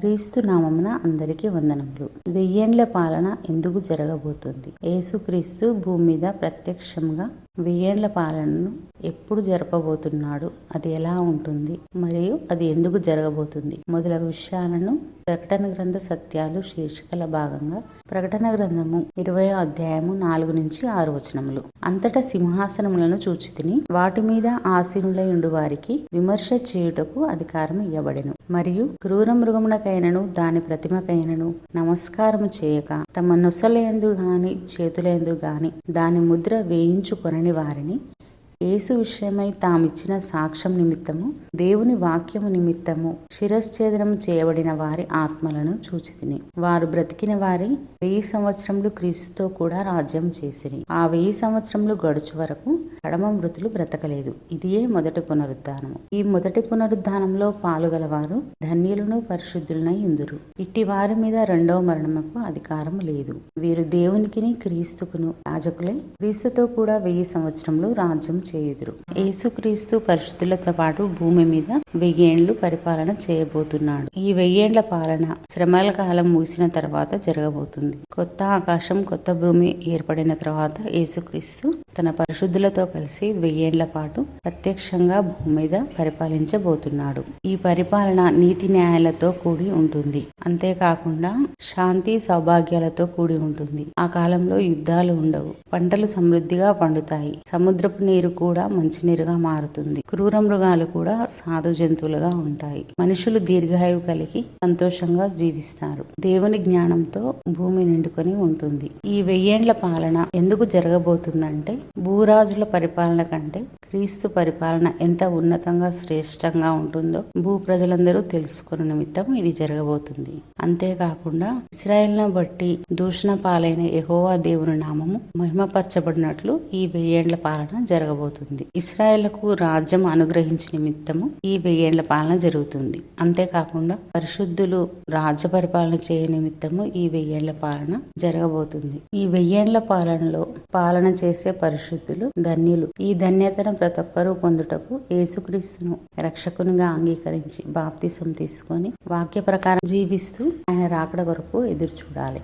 క్రీస్తు నామమున అందరికీ వందనములు. వెయ్యేండ్ల పాలన ఎందుకు జరగబోతుంది? యేసుక్రీస్తు భూమి మీద ప్రత్యక్షంగా వెయ్యేండ్ల పాలనను ఎప్పుడు జరపబోతున్నాడు? అది ఎలా ఉంటుంది? మరియు అది ఎందుకు జరగబోతుంది? మొదలగు విషయాలను ప్రకటన గ్రంథ సత్యాలు శీర్షికల భాగంగా ప్రకటన గ్రంథము ఇరవై అధ్యాయము నాలుగు నుంచి ఆరు వచనములు. అంతటా సింహాసనములను చూచితిని వాటి మీద ఆసీనులై ఉండు వారికి విమర్శ చేయుటకు అధికారం ఇవ్వబడెను మరియు క్రూర మృగమునకైనను దాని ప్రతిమకైనను నమస్కారము చేయక తమ నొసలయందు గాని చేతులందు గాని దాని ముద్ర వేయించుకొనని వారిని. యేసు విషయమై తామిచ్చిన సాక్ష్యం నిమిత్తము దేవుని వాక్యము నిమిత్తము శిరశ్ఛేదనం చేయబడిన వారి ఆత్మలను చూచితిని. వారు బ్రతికిన వారి వెయ్యి సంవత్సరములు క్రీస్తుతో కూడా రాజ్యం చేసిరి. ఆ వెయ్యి సంవత్సరములు గడుచు వరకు కడమ మృతులు బ్రతకలేదు. ఇదియే మొదటి పునరుద్ధానము. ఈ మొదటి పునరుద్ధానంలో పాలుగలవారు ధన్యులను పరిశుద్ధులనై ఇందురు ఇట్టి వారి మీద రెండవ మరణముకు అధికారం లేదు. వీరు దేవునికిని క్రీస్తుకును యాజకులై క్రీస్తుతో కూడా వెయ్యి సంవత్సరంలో రాజ్యం చేయుదురు. యేసుక్రీస్తు పరిశుద్ధులతో పాటు భూమి మీద వెయ్యేండ్లు పరిపాలన చేయబోతున్నాడు. ఈ వెయ్యేండ్ల పాలన శ్రమల కాలం ముగిసిన తర్వాత జరగబోతుంది. కొత్త ఆకాశం కొత్త భూమి ఏర్పడిన తర్వాత యేసుక్రీస్తు తన పరిశుద్ధులతో కలిసి వెయ్యేళ్ళ పాటు ప్రత్యక్షంగా భూమి మీద పరిపాలించబోతున్నాడు. ఈ పరిపాలన నీతి న్యాయాలతో కూడి ఉంటుంది. అంతేకాకుండా శాంతి సౌభాగ్యాలతో కూడి ఉంటుంది. ఆ కాలంలో యుద్ధాలు ఉండవు. పంటలు సమృద్ధిగా పండుతాయి. సముద్రపు నీరు కూడా మంచినీరుగా మారుతుంది. క్రూర మృగాలు కూడా సాధు జంతువులుగా ఉంటాయి. మనుషులు దీర్ఘాయువు కలిగి సంతోషంగా జీవిస్తారు. దేవుని జ్ఞానంతో భూమి నిండుకొని ఉంటుంది. ఈ వెయ్యేండ్ల పాలన ఎందుకు జరగబోతుందంటే భూరాజుల పరిపాలన కంటే క్రీస్తు పరిపాలన ఎంత ఉన్నతంగా శ్రేష్టంగా ఉంటుందో భూ ప్రజలందరూ తెలుసుకున్న నిమిత్తం ఇది జరగబోతుంది. అంతేకాకుండా ఇస్రాయేల్ను బట్టి దూషణ పాలైన ఎహోవా దేవుని నామము మహిమపరచబడినట్లు ఈ వెయ్యేండ్ల పాలన జరగబోతుంది. ఇస్రాయేళ్ళకు రాజ్యం అనుగ్రహించిన నిమిత్తము ఈ వెయ్యేండ్ల పాలన జరుగుతుంది. అంతేకాకుండా పరిశుద్ధులు రాజ్య పరిపాలన చేయ నిమిత్తము ఈ వెయ్యేండ్ల పాలన జరగబోతుంది. ఈ వెయ్యేండ్ల పాలనలో పాలన చేసే పరిశుద్ధులు ధన్యులు. ఈ ధన్యతను ప్రతి ఒక్కరు పొందుటకు యేసుక్రీస్తును రక్షకునిగా అంగీకరించి బాప్తిసం తీసుకొని వాక్య ప్రకారం జీవిస్తూ ఆయన రాకడ కొరకు ఎదురు చూడాలి.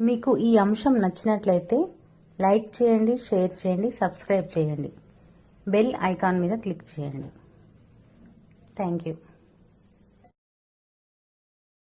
మీకు ఈ అంశం నచ్చినట్లయితే లైక్ చేయండి షేర్ చేయండి సబ్స్క్రైబ్ చేయండి. బెల్ ఐకాన్ మీద క్లిక్ చేయండి. Thank you.